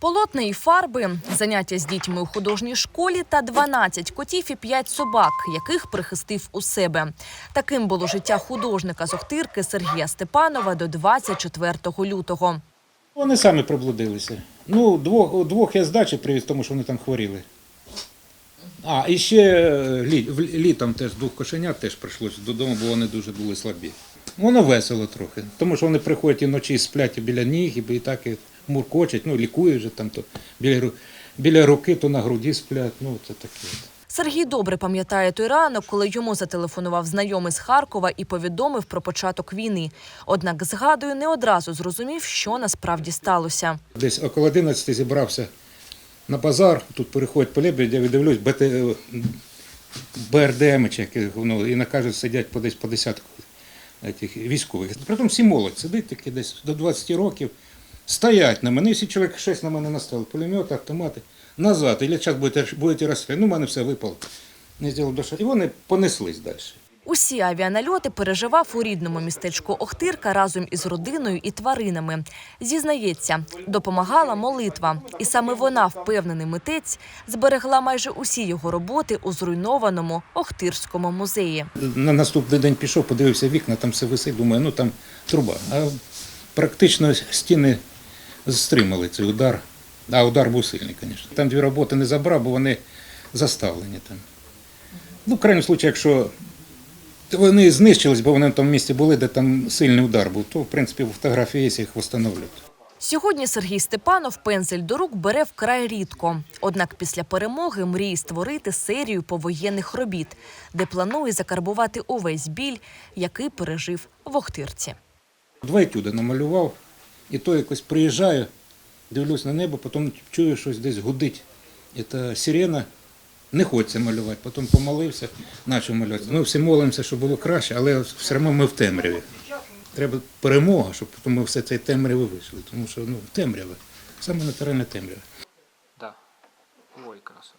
Полотна і фарби, заняття з дітьми у художній школі та 12 котів і 5 собак, яких прихистив у себе. Таким було життя художника з Охтирки Сергія Степанова до 24 лютого. Вони самі приблудилися. Ну, двох, двох я з дачі привіз, тому що вони там хворіли. А, і ще е, лі, літом теж двох кошенят теж прийшлося додому, бо вони дуже були слабі. Воно весело трохи, тому що вони приходять і вночі сплять і біля ніг, і так і муркочуть, ну, лікують вже там, то біля, біля руки, то на груді сплять, ну, це таке. Сергій добре пам'ятає той ранок, коли йому зателефонував знайомий з Харкова і повідомив про початок війни. Однак, згадую, не одразу зрозумів, що насправді сталося. Десь около 11 зібрався на базар, тут переходять по лебедя, я дивлюсь, БТ, е, БРДМ, чи як їх, ну, і на кажуть, сидять по десь по десятку этих військових. Притом всі молодь сидить такі десь до 20 років, стоять на мене, всі чоловік 6 на мене настали, пулемети, автомати, назад, і зараз будете, будете розстріляти. Ну, в мене все випало. Не зробив душа. І вони понеслись далі. Усі авіанальоти переживав у рідному містечку Охтирка разом із родиною і тваринами. Зізнається, допомагала молитва, і саме вона, впевнений митець, зберегла майже усі його роботи у зруйнованому Охтирському музеї. На наступний день пішов, подивився вікна, там все висить, думаю, ну там труба. А практично стіни стримали цей удар. А удар був сильний, звісно. Там дві роботи не забрав, бо вони заставлені там. Ну, в крайньому випадку, якщо вони знищились, бо вони в тому місці були, де там сильний удар був, то в принципі в фотографії є, їх встановлюють. Сьогодні Сергій Степанов пензель до рук бере вкрай рідко. Однак після перемоги мріє створити серію повоєнних робіт, де планує закарбувати увесь біль, який пережив в Охтирці. Два етюди намалював, і то якось приїжджаю, дивлюсь на небо, потім чую, щось десь гудить. Це сирена, не хочеться малювати. Потім помолився, почав малювати. Ми всі молимося, щоб було краще, але все одно ми в темряві. Треба перемога, щоб потім ми все цей темряви вийшли. Тому що ну, темрява, саме натуральна темрява. Да. Ой, красота.